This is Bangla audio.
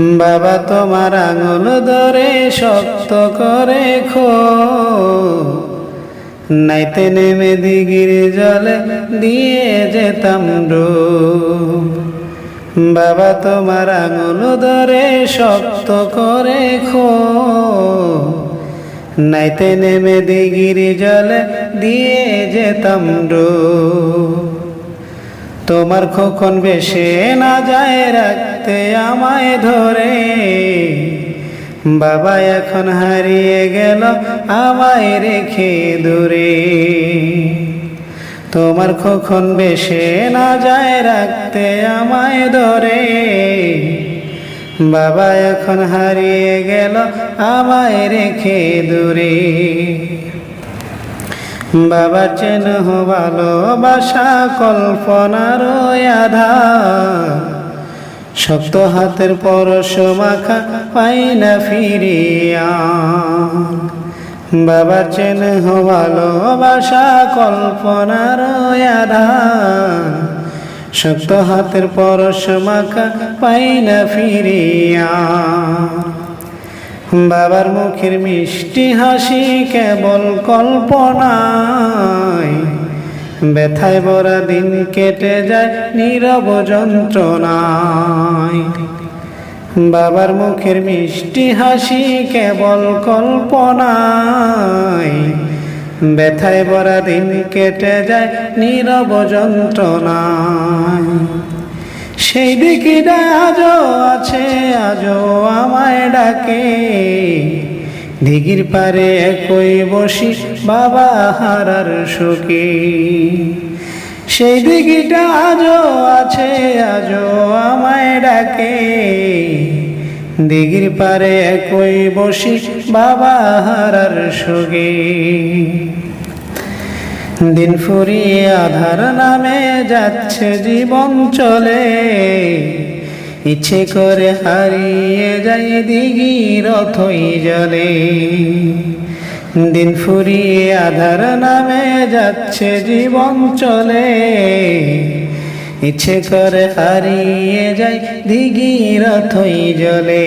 বাবা তোমার আঙুল ধরে শক্ত করে খো। নাইতে নেমে দিগির জলে দিয়ে যেতাম ডুব। বাবা তোমার আঙুল ধরে শক্ত করে খো। নাইতে নেমে দিগির জলে দিয়ে যেতাম ডুব। তোমার খোকন বেশে না যায় রাখতে আমায় ধরে। বাবা এখন হারিয়ে গেল আমায় রেখে দূরে। তোমার খোকন বেশে না যায় রাখতে আমায় ধরে। বাবা এখন হারিয়ে গেল আমায় রেখে দূরে। বাবার চেন ভালোবাসা কল্পনার আধার। শক্ত হাতের পরশ মাখা পাই না ফিরিয়া। বাবার চেন ভালোবাসা কল্পনার শক্ত হাতের পরশ মাখা পাই না ফিরিয়া। বাবার মুখের মিষ্টি হাসি কেবল কল্পনায়। ব্যথায় ভরা দিন কেটে যায় নীরব যন্ত্রণায়। বাবার মুখের মিষ্টি হাসি কেবল কল্পনায়। ব্যথায় ভরা দিন কেটে যায় নীরব যন্ত্রণায়। সেই দিকিটা আজও আছে, আজও আমায় ডাকে। দিঘির পারে একই বসি বাবা হারার শোকে সেই দিঘিটা আজও আছে, আজও আমায় ডাকে। দিঘির পারে একই বসি বাবা হারার শোকে দিন ফুরিয়ে আধার নামে যাচ্ছে জীবন চলে। ইচ্ছে করে হারিয়ে যায় দিঘি রথই জলে। দিন ফুরিয়ে আধার নামে যাচ্ছে জীবন চলে। ইচ্ছে করে হারিয়ে যায় দিঘি রথই জলে।